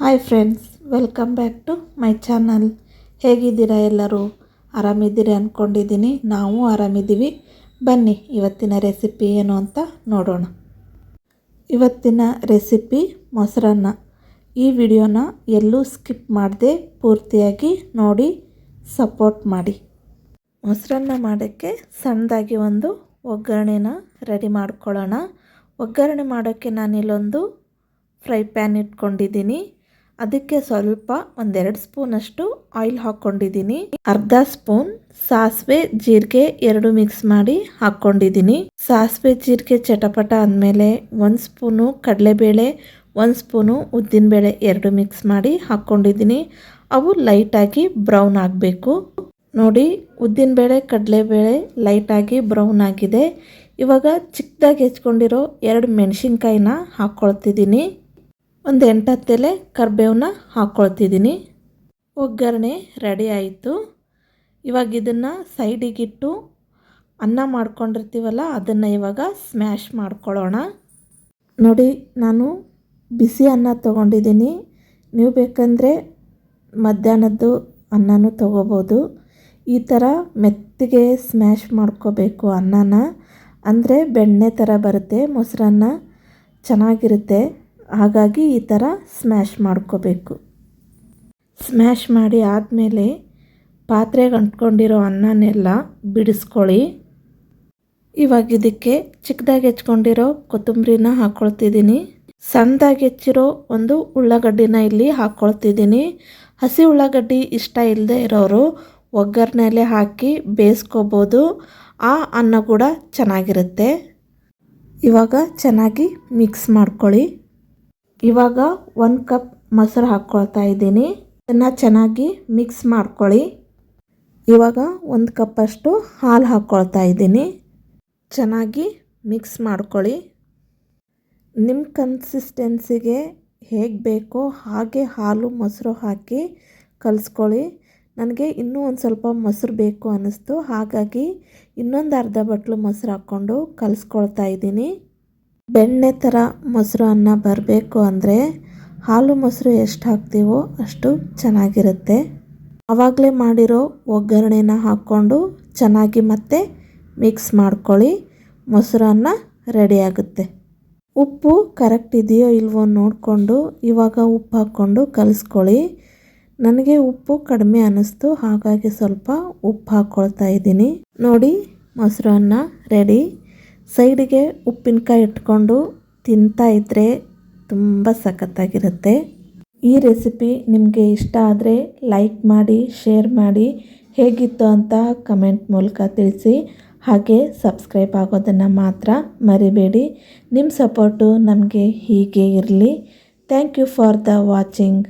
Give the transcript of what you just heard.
Hi friends, welcome back to my channel. ಹೇಗಿದ್ದೀರಾ ಎಲ್ಲರೂ? ಆರಾಮಿದ್ದೀರಿ ಅಂದ್ಕೊಂಡಿದ್ದೀನಿ ನಾವು ಆರಾಮಿದ್ದೀವಿ. ಬನ್ನಿ, ಇವತ್ತಿನ ರೆಸಿಪಿ ಏನು ಅಂತ ನೋಡೋಣ. ಇವತ್ತಿನ ರೆಸಿಪಿ ಮೊಸರನ್ನ. ಈ ವಿಡಿಯೋನ ಎಲ್ಲೂ ಸ್ಕಿಪ್ ಮಾಡದೆ ಪೂರ್ತಿಯಾಗಿ ನೋಡಿ, ಸಪೋರ್ಟ್ ಮಾಡಿ. ಮೊಸರನ್ನ ಮಾಡೋಕ್ಕೆ ಸಣ್ಣದಾಗಿ ಒಂದು ಒಗ್ಗರಣೆನ ರೆಡಿ ಮಾಡ್ಕೊಳ್ಳೋಣ. ಒಗ್ಗರಣೆ ಮಾಡೋಕ್ಕೆ ನಾನಿಲ್ಲೊಂದು ಫ್ರೈ ಪ್ಯಾನ್ ಇಟ್ಕೊಂಡಿದ್ದೀನಿ. ಅದಕ್ಕೆ ಸ್ವಲ್ಪ ಒಂದೆರಡು ಸ್ಪೂನಷ್ಟು ಆಯಿಲ್ ಹಾಕ್ಕೊಂಡಿದ್ದೀನಿ. ಅರ್ಧ ಸ್ಪೂನ್ ಸಾಸಿವೆ ಜೀರಿಗೆ ಎರಡು ಮಿಕ್ಸ್ ಮಾಡಿ ಹಾಕ್ಕೊಂಡಿದ್ದೀನಿ. ಸಾಸಿವೆ ಜೀರಿಗೆ ಚಟಪಟ ಅಂದಮೇಲೆ ಒಂದು ಸ್ಪೂನು ಕಡಲೆಬೇಳೆ, ಒಂದು ಸ್ಪೂನು ಉದ್ದಿನಬೇಳೆ ಎರಡು ಮಿಕ್ಸ್ ಮಾಡಿ ಹಾಕ್ಕೊಂಡಿದ್ದೀನಿ. ಅವು ಲೈಟಾಗಿ ಬ್ರೌನ್ ಆಗಬೇಕು. ನೋಡಿ, ಉದ್ದಿನಬೇಳೆ, ಕಡಲೆಬೇಳೆ ಲೈಟಾಗಿ ಬ್ರೌನ್ ಆಗಿದೆ. ಇವಾಗ ಚಿಕ್ಕದಾಗಿ ಹೆಚ್ಕೊಂಡಿರೋ ಎರಡು ಮೆಣಸಿನ್ಕಾಯಿನ ಹಾಕ್ಕೊಳ್ತಿದ್ದೀನಿ. ಒಂದು ಎಂಟತ್ತೆಲೆ ಕರ್ಬೇವನ್ನ ಹಾಕ್ಕೊಳ್ತಿದ್ದೀನಿ ಒಗ್ಗರಣೆ ರೆಡಿ ಆಯಿತು. ಇವಾಗ ಇದನ್ನು ಸೈಡಿಗಿಟ್ಟು ಅನ್ನ ಮಾಡ್ಕೊಂಡಿರ್ತೀವಲ್ಲ, ಅದನ್ನು ಇವಾಗ ಸ್ಮ್ಯಾಶ್ ಮಾಡ್ಕೊಳ್ಳೋಣ. ನೋಡಿ, ನಾನು ಬಿಸಿ ಅನ್ನ ತೊಗೊಂಡಿದ್ದೀನಿ. ನೀವು ಬೇಕಂದರೆ ಮಧ್ಯಾಹ್ನದ್ದು ಅನ್ನನೂ ತೊಗೋಬೋದು. ಈ ಥರ ಮೆತ್ತಗೆ ಸ್ಮ್ಯಾಶ್ ಮಾಡ್ಕೋಬೇಕು ಅನ್ನನ. ಅಂದರೆ ಬೆಣ್ಣೆ ಥರ ಬರುತ್ತೆ, ಮೊಸರನ್ನ ಚೆನ್ನಾಗಿರುತ್ತೆ. ಹಾಗಾಗಿ ಈ ಥರ ಸ್ಮ್ಯಾಶ್ ಮಾಡ್ಕೋಬೇಕು. ಸ್ಮ್ಯಾಶ್ ಮಾಡಿ ಆದಮೇಲೆ ಪಾತ್ರೆಗೆ ಅಂಟ್ಕೊಂಡಿರೋ ಅನ್ನನೆಲ್ಲ ಬಿಡಿಸ್ಕೊಳ್ಳಿ. ಇವಾಗ ಇದಕ್ಕೆ ಚಿಕ್ಕದಾಗಿ ಹೆಚ್ಕೊಂಡಿರೋ ಕೊತ್ತಂಬರಿನ ಹಾಕ್ಕೊಳ್ತಿದ್ದೀನಿ ಸಣ್ಣದಾಗಿ ಹೆಚ್ಚಿರೋ ಒಂದು ಉಳ್ಳಾಗಡ್ಡಿನ ಇಲ್ಲಿ ಹಾಕ್ಕೊಳ್ತಿದ್ದೀನಿ ಹಸಿ ಉಳ್ಳಾಗಡ್ಡಿ ಇಷ್ಟ ಇಲ್ಲದೆ ಇರೋರು ಒಗ್ಗರಣೆಲೆ ಹಾಕಿ ಬೇಯಿಸ್ಕೋಬೋದು. ಆ ಅನ್ನ ಕೂಡ ಚೆನ್ನಾಗಿರುತ್ತೆ. ಇವಾಗ ಚೆನ್ನಾಗಿ ಮಿಕ್ಸ್ ಮಾಡ್ಕೊಳ್ಳಿ. ಇವಾಗ ಒಂದು ಕಪ್ ಮೊಸರು ಹಾಕ್ಕೊಳ್ತಾ ಇದ್ದೀನಿ. ಇದನ್ನು ಚೆನ್ನಾಗಿ ಮಿಕ್ಸ್ ಮಾಡ್ಕೊಳ್ಳಿ. ಇವಾಗ ಒಂದು ಕಪ್ಪಷ್ಟು ಹಾಲು ಹಾಕ್ಕೊಳ್ತಾ ಇದ್ದೀನಿ. ಚೆನ್ನಾಗಿ ಮಿಕ್ಸ್ ಮಾಡ್ಕೊಳ್ಳಿ. ನಿಮ್ಮ ಕನ್ಸಿಸ್ಟೆನ್ಸಿಗೆ ಹೇಗೆ ಬೇಕೋ ಹಾಗೆ ಹಾಲು, ಮೊಸರು ಹಾಕಿ ಕಲಿಸ್ಕೊಳ್ಳಿ. ನನಗೆ ಇನ್ನೂ ಒಂದು ಸ್ವಲ್ಪ ಮೊಸರು ಬೇಕು ಅನ್ನಿಸ್ತು ಹಾಗಾಗಿ ಇನ್ನೊಂದು ಅರ್ಧ ಬಟ್ಲು ಮೊಸರು ಹಾಕ್ಕೊಂಡು ಕಲಿಸ್ಕೊಳ್ತಾ ಇದ್ದೀನಿ. ಬೆಣ್ಣೆ ಥರ ಮೊಸರು ಅನ್ನ ಬರಬೇಕು ಅಂದರೆ ಹಾಲು ಮೊಸರು ಎಷ್ಟು ಹಾಕ್ತೀವೋ ಅಷ್ಟು ಚೆನ್ನಾಗಿರುತ್ತೆ. ಆವಾಗಲೇ ಮಾಡಿರೋ ಒಗ್ಗರಣೆನ ಹಾಕ್ಕೊಂಡು ಚೆನ್ನಾಗಿ ಮತ್ತೆ ಮಿಕ್ಸ್ ಮಾಡ್ಕೊಳ್ಳಿ ಮೊಸರನ್ನ ರೆಡಿ ಆಗುತ್ತೆ. ಉಪ್ಪು ಕರೆಕ್ಟ್ ಇದೆಯೋ ಇಲ್ವೋ ನೋಡಿಕೊಂಡು ಇವಾಗ ಉಪ್ಪು ಹಾಕ್ಕೊಂಡು ಕಲಿಸ್ಕೊಳ್ಳಿ. ನನಗೆ ಉಪ್ಪು ಕಡಿಮೆ ಅನ್ನಿಸ್ತು ಹಾಗಾಗಿ ಸ್ವಲ್ಪ ಉಪ್ಪು ಹಾಕ್ಕೊಳ್ತಾ ಇದ್ದೀನಿ. ನೋಡಿ ಮೊಸರನ್ನ ರೆಡಿ ಸೈಡಿಗೆ ಉಪ್ಪಿನಕಾಯಿ ಇಟ್ಕೊಂಡು ತಿಂತಾ ಇದ್ದರೆ ತುಂಬ ಸಖತ್ತಾಗಿರುತ್ತೆ. ಈ ರೆಸಿಪಿ ನಿಮಗೆ ಇಷ್ಟ ಆದರೆ ಲೈಕ್ ಮಾಡಿ, ಶೇರ್ ಮಾಡಿ, ಹೇಗಿತ್ತು ಅಂತ ಕಮೆಂಟ್ ಮೂಲಕ ತಿಳಿಸಿ. ಹಾಗೆ ಸಬ್ಸ್ಕ್ರೈಬ್ ಆಗೋದನ್ನು ಮಾತ್ರ ಮರಿಬೇಡಿ. ನಿಮ್ಮ ಸಪೋರ್ಟು ನಮಗೆ ಹೀಗೆ ಇರಲಿ. Thank you for the watching.